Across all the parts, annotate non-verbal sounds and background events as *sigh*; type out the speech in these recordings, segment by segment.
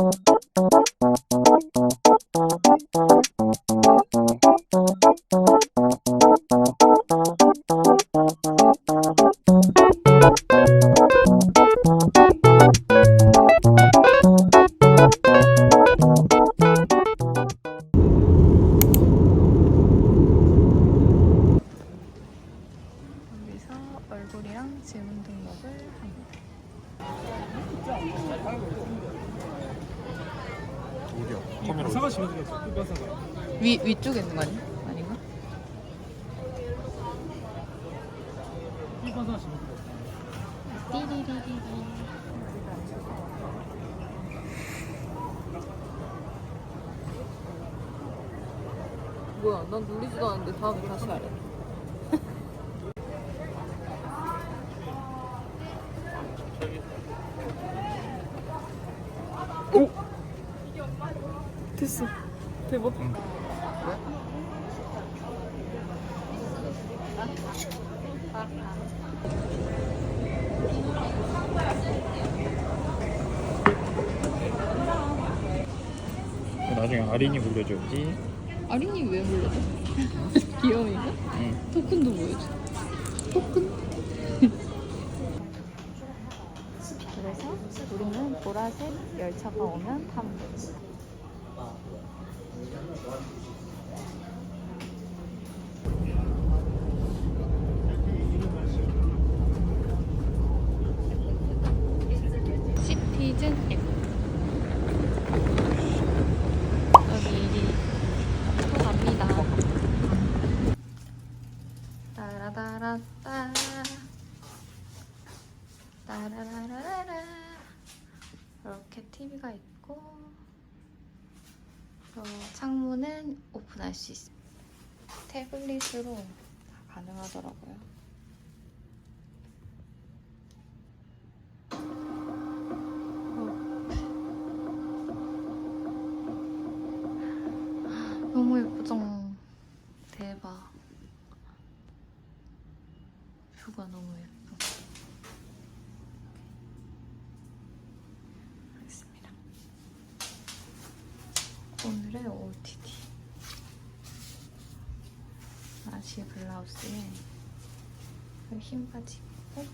Thank you. 뭐야? 난 누리지도 않았는데 다음에 다시 하래. 나중에 아린이 불러줘야지. 아린이 왜 불러줘? *laughs* 귀여우니까? 응. 토큰도 보여줘. 토큰? 그래서 우리는 보라색 열차가 오면 타면 되지. 시티즌 F. 여기 또 갑니다. 따라다라따 따라라라라 이렇게 TV가 있고 저 오픈할 수 있습니다. 태블릿으로 다 가능하더라고요. 어. 너무 예쁘죠? 대박. 뷰가 너무 예뻐. 알겠습니다. 오늘의 OOTD. 나시 블라우스에 흰 바지 입고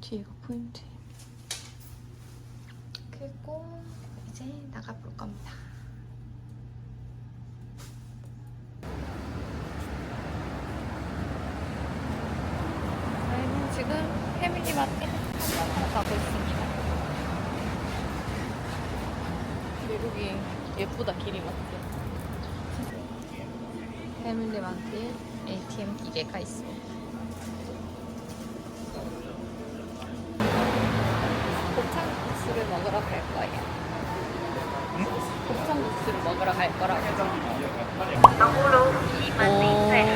뒤에가 포인트. 그리고 이제 나가볼 겁니다. 저희는 지금 패밀리마트 가고 있습니다. 외국이 예쁘다 길이 맞지? 패밀리마트에 ATM 기계가 있습니다. 곱창국수를 먹으러 갈 거예요. 곱창국수를 먹으러 갈 거라고.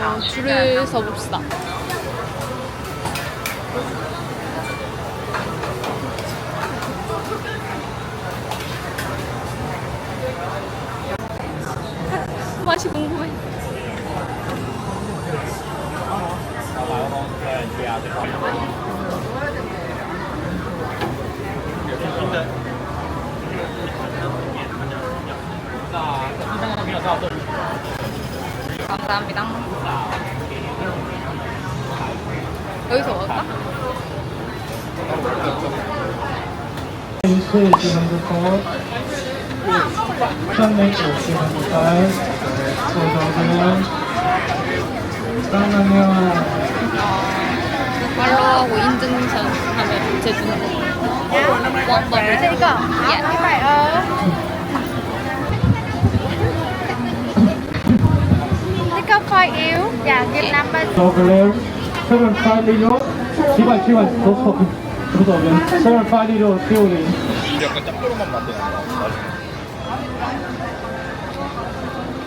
어, 줄을 서봅시다. *laughs* 맛이 궁금해. 감사합니다. 여기서 먹을까? 인스에 지금 부터 편맥 지금 부터 소정은 쌍라면 팔로우하고 인증샷 하면 제주는 거. 네. 이거. 예. Take Yeah, give number.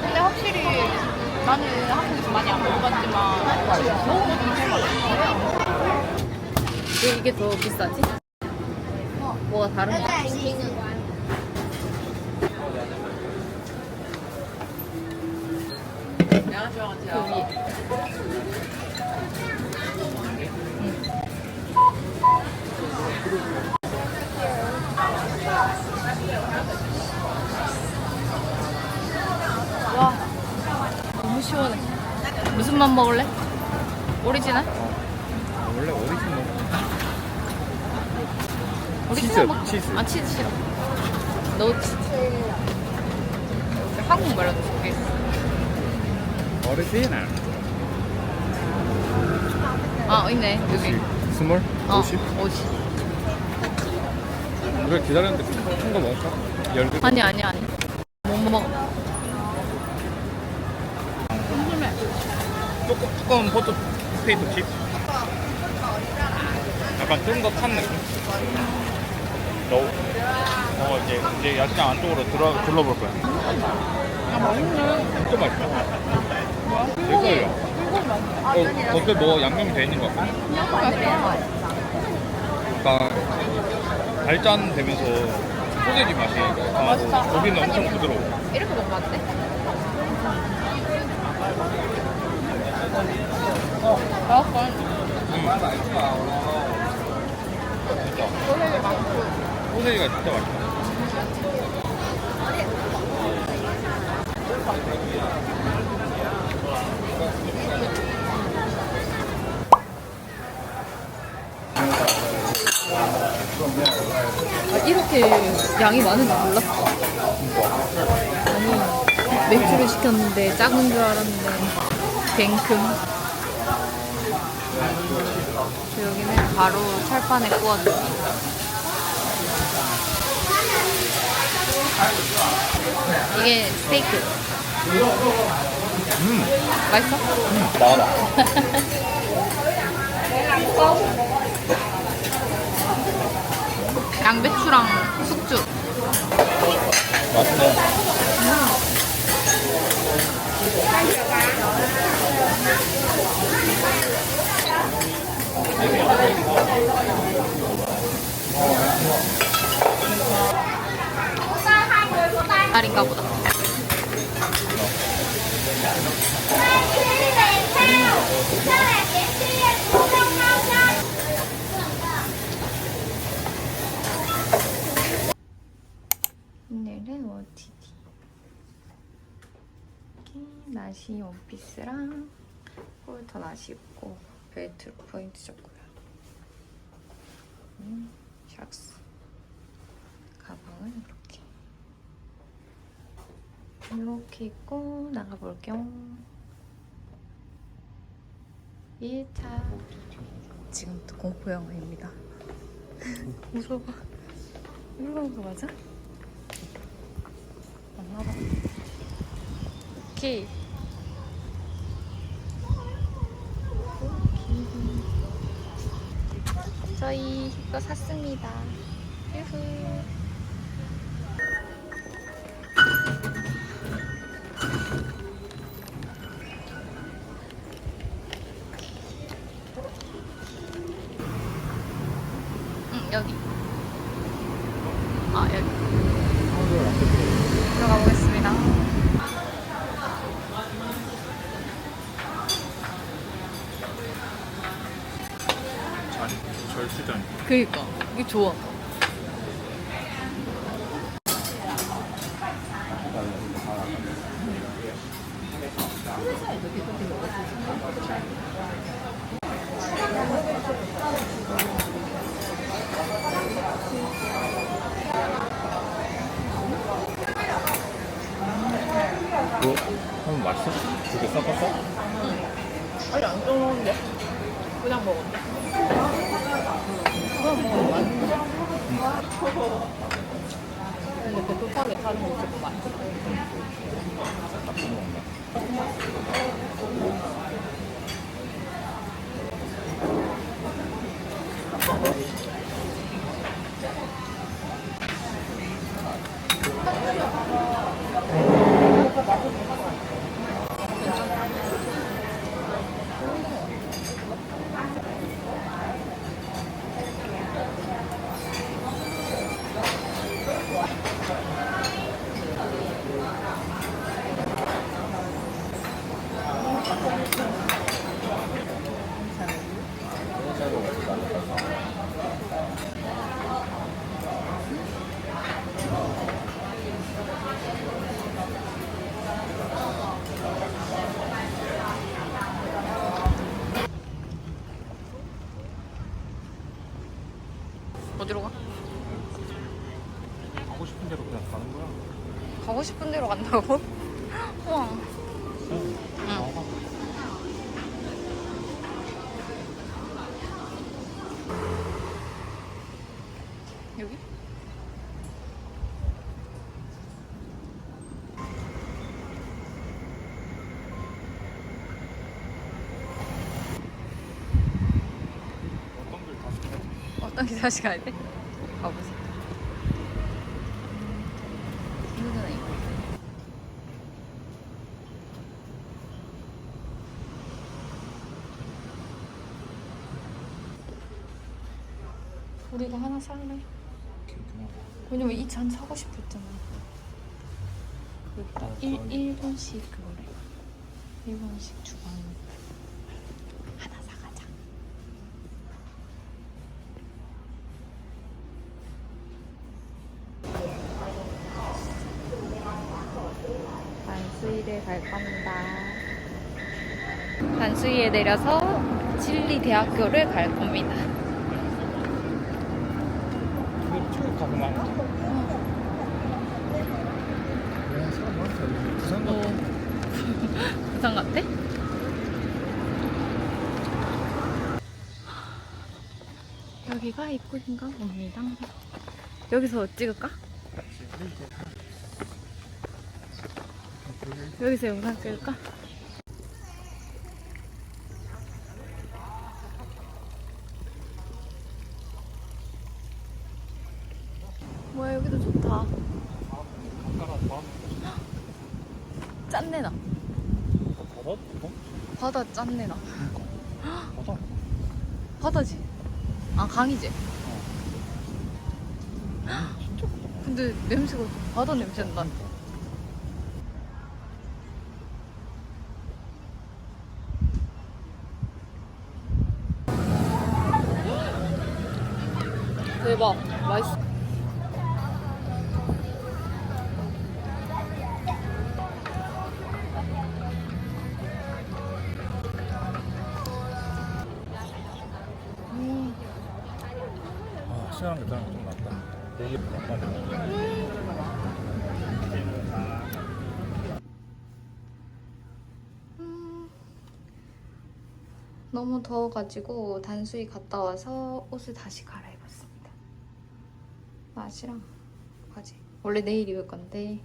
근데 확실히 나는 한국에서 많이 안 먹어봤지만 너무 맛있는 거 같아요. 왜 이게 더 비싸지? 뭐가 다른 거야? 와, 너무 시원해. 무슨 맛 먹을래? 오리지널? 치즈, 먹 치즈. 아 치즈 싫어. 너 치즈. 한국 말로도 저게 있어. 오리지널. 아 있네 여기. 스몰? 어 50? 50. 우리가 기다렸는데 큰 거 먹을까? 열두 아니 아니 아니. 못 먹어. 궁금해. 조금 두꺼운 포토 테이프 칩. 약간 탄 느낌. 너, 어 이제 이제 야시장 안쪽으로 들어 둘러볼 거야. 아 맛있네. 진짜 맛있다. 이거요. 어, 겉에 뭐 양념이 돼 있는 거 같아. 약간 발짠 되면서 소세지 맛이 강하고 맛있다. 고기는 엄청 부드러워. 이렇게 먹으면 안 돼? 어, 맛있어. 진짜. 소세지 많고. 소세지가 진짜 맛있다. 아, 이렇게 양이 많은 줄 몰랐어. 아니, 맥주를 시켰는데 작은 줄 알았는데, 뱅큼. 여기는 바로 철판에 구워줍니다. 이게 스테이크. 음, 맛있어? 나와라. *laughs* 양배추랑 숙주. 맛있네. 알인가 보다. 오늘은 OTD. 나시 원피스랑 홀터 나시 입고 벨트로 포인트 줬고요. 음, 샥스. 가방은 이렇게. 이렇게 입고 나가볼게요. 1차. 지금부터 공포 영화입니다. *laughs* 무서워. 이러면서 맞아? 안 나와. 오케이. 저희 이거 샀습니다. 유후. 그니까. 이게 좋아. 그거 하면 맛있어? 두개 섞었어? 아니, 안 떠먹는데? 그냥 먹었는데? 이렇게 급하게 타는 모습 많이 봤어요. 간다고? 우와. 응. 응. 여기? 어떤 길 다시 가야 돼? 어떤 길 다시 가야 돼? 가보자. 이거잖아, 이거. 우리가 하나 살래? 왜냐면 이 잔 사고 싶었잖아. 여기다 1, 1번씩 그거래. 1번씩 주방. 하나 사가자. 단수이를 갈 겁니다. 단수이에 내려서 진리 대학교를 갈 겁니다. 가고 나면 야, 사람 많다. 부산 같아. 부산 *laughs* 같아? 여기가 입구인가 봅니다. 여기서 찍을까? 여기서 영상 찍을까? 뭐야 여기도 좋다. 가까라 봐. 짠내 나. 바다? 어? 바다 짠내 나. 바다? 바다지. 아 강이지. 진짜 근데 냄새가 바다 냄새 나. *gasps* 대박 맛있어. 너무 더워가지고 단수이 갔다 와서 옷을 다시 갈아입었습니다. 나시랑 바지. 원래 내일 입을 건데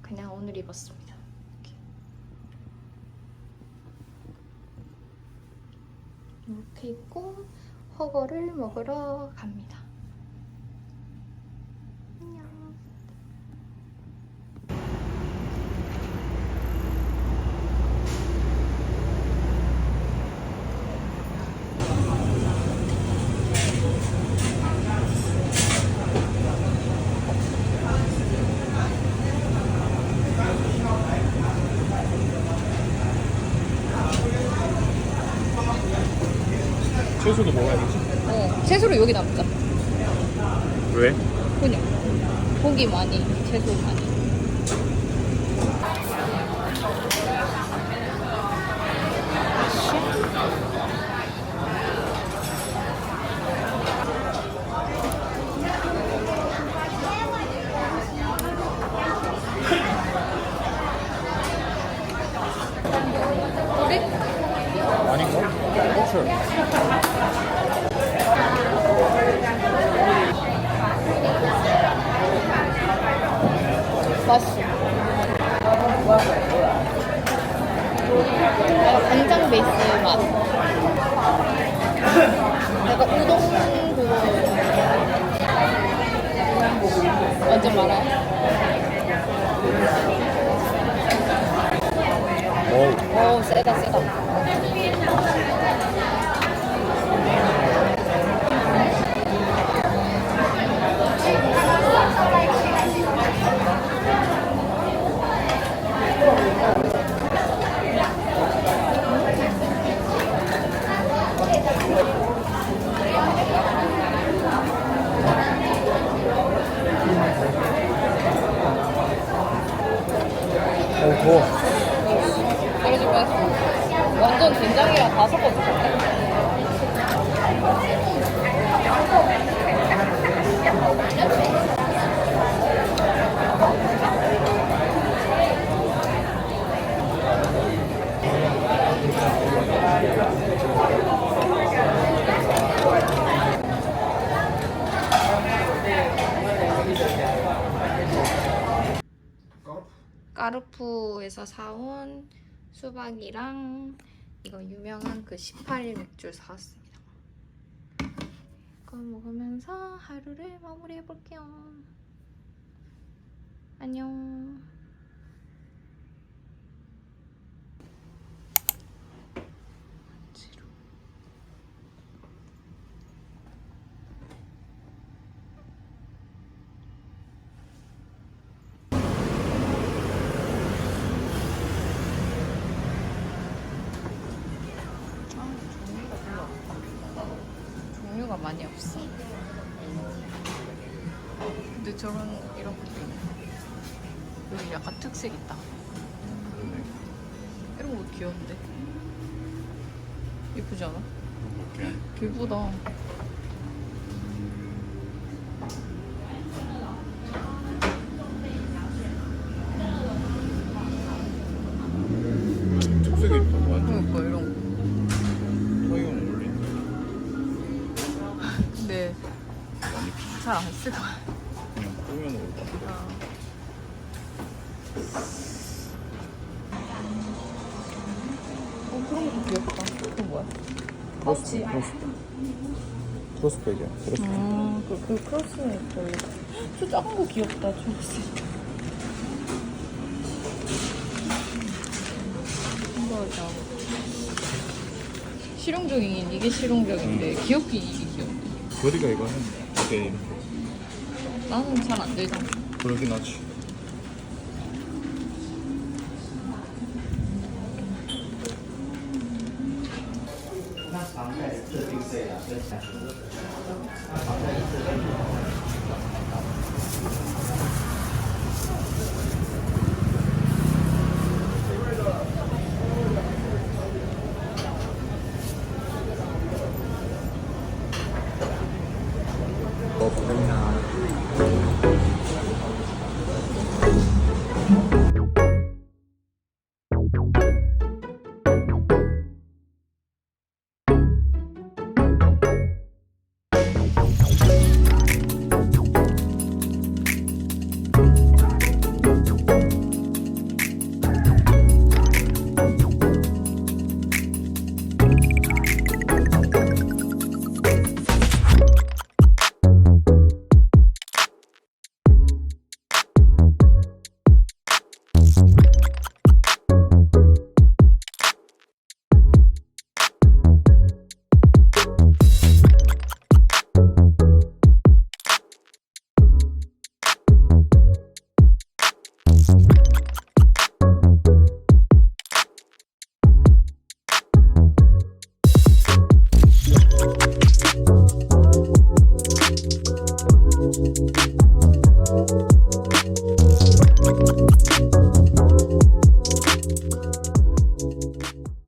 그냥 오늘 입었습니다. 이렇게, 이렇게 입고 허거를 먹으러 갑니다. 안녕. 채소도 먹어야겠지. 어, 채소를 여기 남자. 왜? 그냥 고기 많이, 채소 많이. 호출. 맛있어. 약간 간장 베이스 맛. 약간 우동 그거 완전. 어우. 오 세다 세다. 어우, 더워. 그래가지고 완전 된장이랑 다 섞어서 까르푸에서 사온 수박이랑 이거 유명한 그 18일 맥주 사왔습니다. 이거 먹으면서 하루를 마무리해 볼게요. 안녕. 종류가 별로 없다. 종류가 많이 없어. 근데 저런 이런 것도 있네. 여기 약간 특색 있다. 이런 거 귀여운데? 예쁘지 않아? 볼게. 예쁘다. 특색이 있다. 완전 그러니까 이런 거. 토이온 올린. 근데 잘안쓸거 크로스 크로스백. 크로스백이야. 크로스백. 아, 그, 그 크로스는 별로. 저 작은 거 귀엽다, 초록색. 신기하다. 실용적이긴 이게 실용적인데, 귀엽긴 이게 귀엽네. 거리가 이거는 게임. 나는 잘 안 되잖아. 그러긴 하지. 我不บคุ